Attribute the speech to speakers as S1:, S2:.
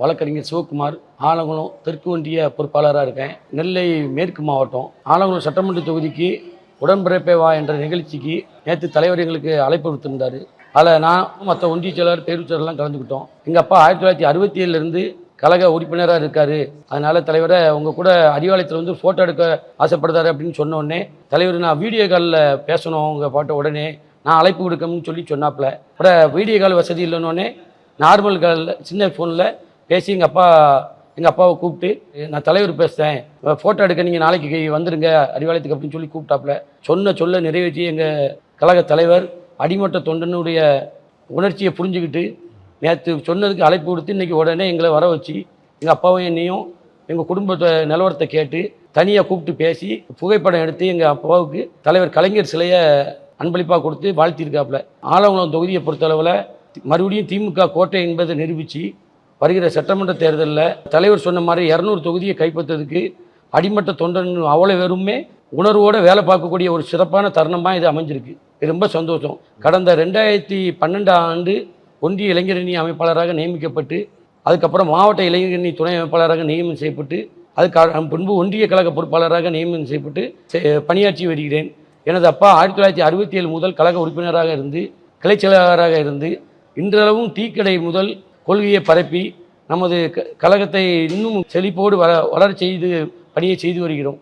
S1: வழக்கறிஞர் சிவகுமார் ஆலங்குளம் தெற்கு ஒன்றிய பொறுப்பாளராக இருக்கேன். நெல்லை மேற்கு மாவட்டம். ஆலங்குளம் சட்டமன்ற தொகுதிக்கு உடன்பிறப்பே வா என்ற நிகழ்ச்சிக்கு நேற்று தலைவர் எங்களுக்கு அழைப்பு விடுத்திருந்தார். அதில் நான் மற்ற ஒன்றிய செயலாளர் பேரூர் கலந்துக்கிட்டோம். எங்கள் அப்பா ஆயிரத்தி தொள்ளாயிரத்தி அறுபத்தி ஏழுலேருந்து கழக உறுப்பினராக இருக்கார். அதனால் தலைவரை உங்கள் கூட அறிவாலயத்தில் வந்து ஃபோட்டோ எடுக்க ஆசைப்படுறாரு அப்படின்னு சொன்னோடனே தலைவர் நான் வீடியோ காலில் பேசணும். உங்கள் பாட்டை உடனே நான் அழைப்பு கொடுக்கணும்னு சொல்லி சொன்னாப்புல. அப்புறம் வீடியோ கால் வசதி இல்லைன்னொடனே நார்மல் காலில் சின்ன ஃபோனில் பேசி எங்கள் அப்பா எங்கள் அப்பாவை கூப்பிட்டு நான் தலைவர் பேசுகிறேன் ஃபோட்டோ எடுக்க நீங்கள் நாளைக்கு வந்துடுங்க அறிவாலயத்துக்கு அப்படின்னு சொல்லி கூப்பிட்டாப்புல. சொன்ன சொல்ல நிறைவேற்றி எங்கள் கழக தலைவர் அடிமட்ட தொண்டனுடைய உணர்ச்சியை புரிஞ்சுக்கிட்டு நேற்று சொன்னதுக்கு அழைப்பு கொடுத்து இன்றைக்கி உடனே எங்களை வர வச்சு எங்கள் அப்பாவும் என்னையும் எங்கள் குடும்பத்தை நிலவரத்தை கேட்டு தனியாக கூப்பிட்டு பேசி புகைப்படம் எடுத்து எங்கள் அப்பாவுக்கு தலைவர் கலைஞர் சிலையை அன்பளிப்பாக கொடுத்து வாழ்த்தியிருக்காப்புல. ஆலங்குளம் தொகுதியை பொறுத்தளவில் மறுபடியும் திமுக கோட்டை என்பதை நிரூபித்து வருகிற சட்டமன்ற தேர்தலில் தலைவர் சொன்ன மாதிரி இரநூறு தொகுதியை கைப்பற்றதுக்கு அடிமட்ட தொண்டன் அவ்வளோ வெறுமே உணர்வோடு வேலை பார்க்கக்கூடிய ஒரு சிறப்பான தருணமாக இது அமைஞ்சிருக்கு. இது ரொம்ப சந்தோஷம். கடந்த ரெண்டாயிரத்தி பன்னெண்டாம் ஆண்டு ஒன்றிய இளைஞரணி அமைப்பாளராக நியமிக்கப்பட்டு அதுக்கப்புறம் மாவட்ட இளைஞரணி துணை அமைப்பாளராக நியமனம் செய்யப்பட்டு அதுக்கு பின்பு ஒன்றிய கழக பொறுப்பாளராக நியமனம் செய்யப்பட்டு பணியாற்றி வருகிறேன். எனது அப்பா ஆயிரத்தி தொள்ளாயிரத்தி அறுபத்தி ஏழு முதல் கழக உறுப்பினராக இருந்து கிளைச் செயலாளராக இருந்து இன்றளவும் டீக்கடை முதல் கொள்கையை பரப்பி நமது க- கழகத்தை இன்னும் செழிப்போடு வள வளர செய்து பணியை செய்து வருகிறோம்.